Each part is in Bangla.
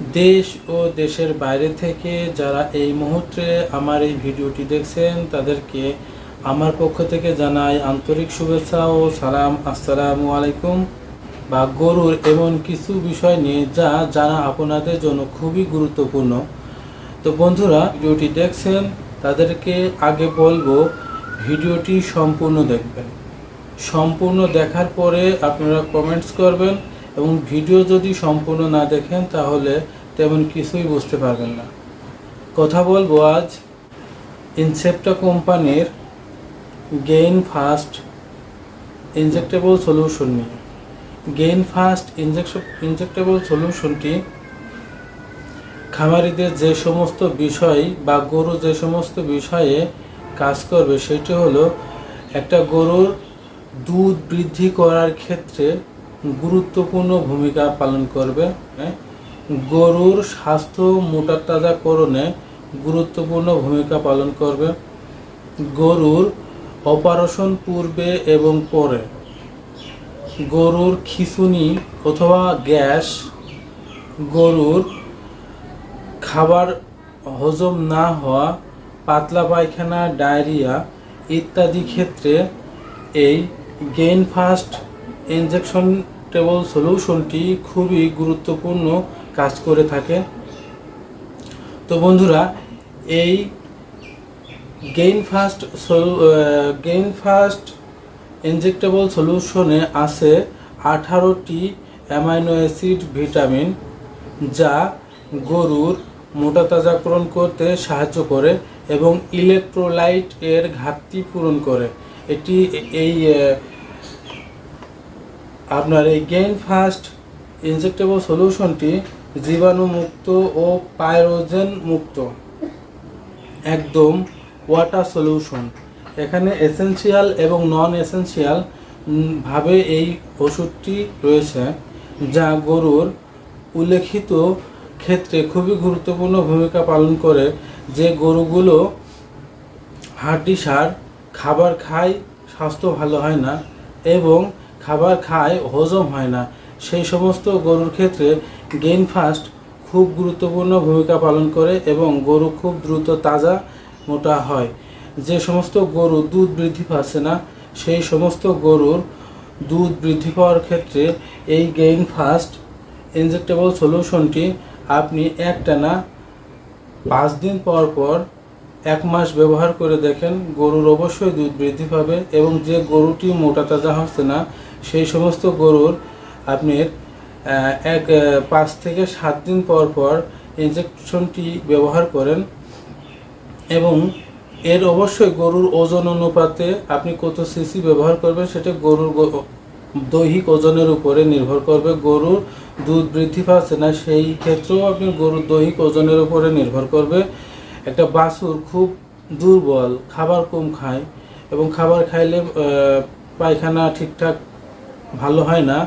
দেশ ও দেশের বাইরে থেকে যারা এই মুহূর্তে আমার এই ভিডিওটি দেখছেন, তাদেরকে আমার পক্ষ থেকে জানাই আন্তরিক শুভেচ্ছা ও সালাম। আসসালামু আলাইকুম। বা গরুর এমন কিছু বিষয় নিয়ে যা জানা আপনাদের জন্য খুবই গুরুত্বপূর্ণ। তো বন্ধুরা, ভিডিওটি দেখছেন, তাদেরকে আগে বলব, ভিডিওটি সম্পূর্ণ দেখবেন। সম্পূর্ণ দেখার পরে আপনারা কমেন্টস করবেন এবং ভিডিও যদি সম্পূর্ণ না দেখেন, তাহলে তেমন কিছুই বুঝতে পারবেন না। কথা বলব আজ ইনসেপ্টা কোম্পানির গেইন ফাস্ট ইনজেক্টেবল সলিউশন নিয়ে। গেইন ফাস্ট ইনজেক্টেবল সলিউশনটি খামারিদের যে সমস্ত বিষয় বা গরু যে সমস্ত বিষয়ে কাজ করবে, সেটি হলো একটা গরুর দুধ বৃদ্ধি করার ক্ষেত্রে গুরুত্বপূর্ণ ভূমিকা পালন করবে হ্যাঁ? গরুর স্বাস্থ্য মোটা তাজাকরণে গুরুত্বপূর্ণ ভূমিকা পালন করবে গরুর অপারেশন পূর্বে এবং পরে গরুর খিচুনি অথবা গ্যাস, গরুর খাবার হজম না হওয়া, পাতলা পায়খানা, ডায়রিয়া ইত্যাদি ক্ষেত্রে এই গেইন ফাস্ট ইনজেকশন টেবল সলিউশনটি খুবই গুরুত্বপূর্ণ কাজ করে থাকে। তো বন্ধুরা, এই gain fast gain fast injectable সলিউশনে আছে আঠারোটি অ্যামাইনো অ্যাসিড ভিটামিন যা গরুর মোটা তাজাকরণ করতে সাহায্য করে এবং ইলেকট্রোলাইট এর ঘাটতি পূরণ করে। এটি এই আপনার এই গেইন ফাস্ট ইনজেক্টেবল সলিউশনটি জীবাণুমুক্ত ও পাইরোজেন মুক্ত। একদম ওয়াটার সলিউশন এখানে এসেনশিয়াল এবং নন এসেনশিয়াল ভাবে এই ওষুধটি রয়েছে, যা গরুর উল্লেখিত ক্ষেত্রে খুবই গুরুত্বপূর্ণ ভূমিকা পালন করে, যে গরুগুলো হাড্ডি সার, খাবার খায়, স্বাস্থ্য ভালো হয় না এবং খাবার খায়, হজম হয় না। সেই সমস্ত গরুর ক্ষেত্রে গেইন ফাস্ট খুব গুরুত্বপূর্ণ ভূমিকা পালন করে এবং গরু খুব দ্রুত তাজা, মোটা হয়। যে সমস্ত গরু দুধ বৃদ্ধি পাচ্ছে না, সেই সমস্ত গরুর দুধ বৃদ্ধি পাওয়ার ক্ষেত্রে এই গেইন ফাস্ট ইনজেক্টেবল সলিউশনটি আপনি একটানা পাঁচ দিন পর পর এক মাস ব্যবহার করে দেখেন, গরুর অবশ্যই দুধ বৃদ্ধি পাবে এবং যে গরুটি মোটা তাজা হচ্ছে না সেই সমস্ত গরুর আপনি এক পাঁচ থেকে সাত দিন পর পর ইঞ্জেকশনটি ব্যবহার করেন এবং এর অবশ্যই গরুর ওজন অনুপাতে আপনি কত সিসি ব্যবহার করবেন সেটা গরুর দৈহিক ওজনের উপরে নির্ভর করবে। গরুর দুধ বৃদ্ধি পাচ্ছে না, সেই ক্ষেত্রেও আপনি গরুর দৈহিক ওজনের উপরে নির্ভর করবে। একটা বাছুর খুব দুর্বল, খাবার কম খায় এবং খাবার খাইলে পায়খানা ঠিকঠাক ভালো হয় না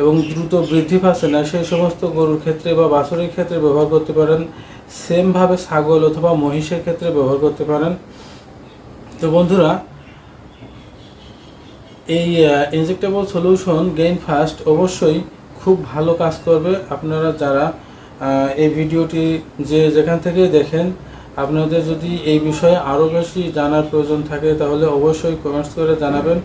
এবং দ্রুত বৃদ্ধি পাচ্ছে না, সেই সমস্ত গরুর ক্ষেত্রে বা বাছুরের ক্ষেত্রে ব্যবহার করতে পারেন। সেমভাবে ছাগল অথবা মহিষের ক্ষেত্রে ব্যবহার করতে পারেন। তো বন্ধুরা, এই ইনজেক্টেবল সলিউশন গেইন ফাস্ট অবশ্যই খুব ভালো কাজ করবে। আপনারা যারা এই ভিডিওটি যে যেখান থেকে দেখেন, আপনাদের যদি এই বিষয়ে আরও বেশি জানার প্রয়োজন থাকে, তাহলে অবশ্যই কমেন্টস করে জানাবেন।